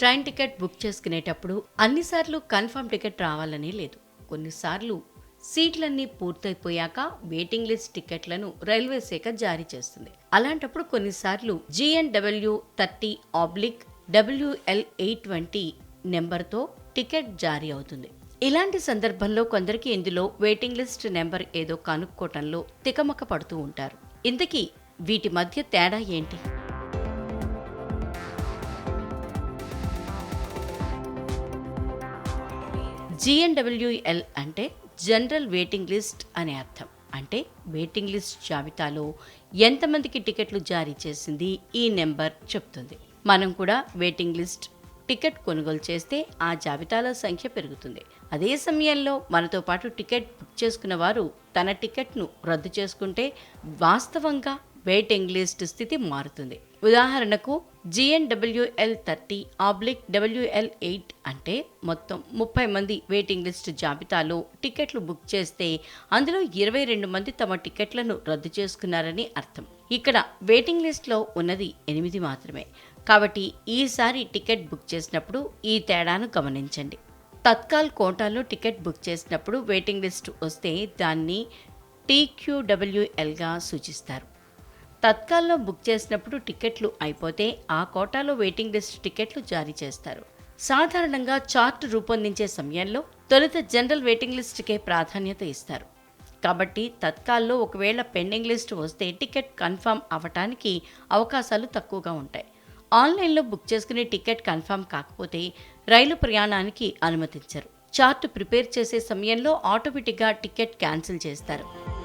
Train ticket book చేసుకునేటప్పుడు అన్నిసార్లు confirm ticket రావాలని లేదు. కొన్నిసార్లు సీట్లన్నీ పూర్తయిపోయాక వెయిటింగ్ లిస్ట్ టికెట్లను రైల్వే శాఖ జారీ చేస్తుంది. అలాంటప్పుడు కొన్నిసార్లు GNW thirty oblique WL eight వంటి నెంబర్తో టికెట్ జారీ అవుతుంది. ఇలాంటి సందర్భంలో కొందరికి ఇందులో వెయిటింగ్ లిస్ట్ నెంబర్ ఏదో కనుక్కోవటంలో తికమక పడుతూ ఉంటారు. ఇంతకీ వీటి మధ్య తేడా ఏంటి? జిఎన్డబ్ల్యూఎల్ అంటే జనరల్ వెయిటింగ్ లిస్ట్ అనే అర్థం. అంటే వెయిటింగ్ లిస్ట్ జాబితాలో ఎంతమందికి టికెట్లు జారీ చేసింది ఈ నెంబర్ చెప్తుంది. మనం కూడా వెయిటింగ్ లిస్ట్ టికెట్ కొనుగోలు చేస్తే ఆ జాబితాలో సంఖ్య పెరుగుతుంది. అదే సమయంలో మనతో పాటు టికెట్ బుక్ చేసుకున్న వారు తన టికెట్ను రద్దు చేసుకుంటే వాస్తవంగా వెయిటింగ్ లిస్ట్ స్థితి మారుతుంది. ఉదాహరణకు GNWL thirty oblique WL eight అంటే మొత్తం ముప్పై మంది వెయిటింగ్ లిస్ట్ జాబితాలో టికెట్లు బుక్ చేస్తే అందులో ఇరవై రెండు మంది తమ టికెట్లను రద్దు చేసుకున్నారని అర్థం. ఇక్కడ వెయిటింగ్ లిస్ట్లో ఉన్నది ఎనిమిది మాత్రమే. కాబట్టి ఈసారి టికెట్ బుక్ చేసినప్పుడు ఈ తేడాను గమనించండి. తత్కాల్ కోటాలో టికెట్ బుక్ చేసినప్పుడు వెయిటింగ్ లిస్ట్ వస్తే దాన్ని టీక్యూడబ్ల్యూఎల్గా సూచిస్తారు. తత్కాల్లో బుక్ చేసినప్పుడు టికెట్లు అయిపోతే ఆ కోటాలో వెయిటింగ్ లిస్ట్ టికెట్లు జారీ చేస్తారు. సాధారణంగా చార్ట్ రూపొందించే సమయంలో తొలుత జనరల్ వెయిటింగ్ లిస్ట్కే ప్రాధాన్యత ఇస్తారు. కాబట్టి తత్కాల్లో ఒకవేళ పెండింగ్ లిస్ట్ వస్తే టికెట్ కన్ఫర్మ్ అవ్వటానికి అవకాశాలు తక్కువగా ఉంటాయి. ఆన్లైన్లో బుక్ చేసుకునే టికెట్ కన్ఫర్మ్ కాకపోతే రైలు ప్రయాణానికి అనుమతించరు. చార్ట్ ప్రిపేర్ చేసే సమయంలో ఆటోమేటిక్గా టికెట్ క్యాన్సిల్ చేస్తారు.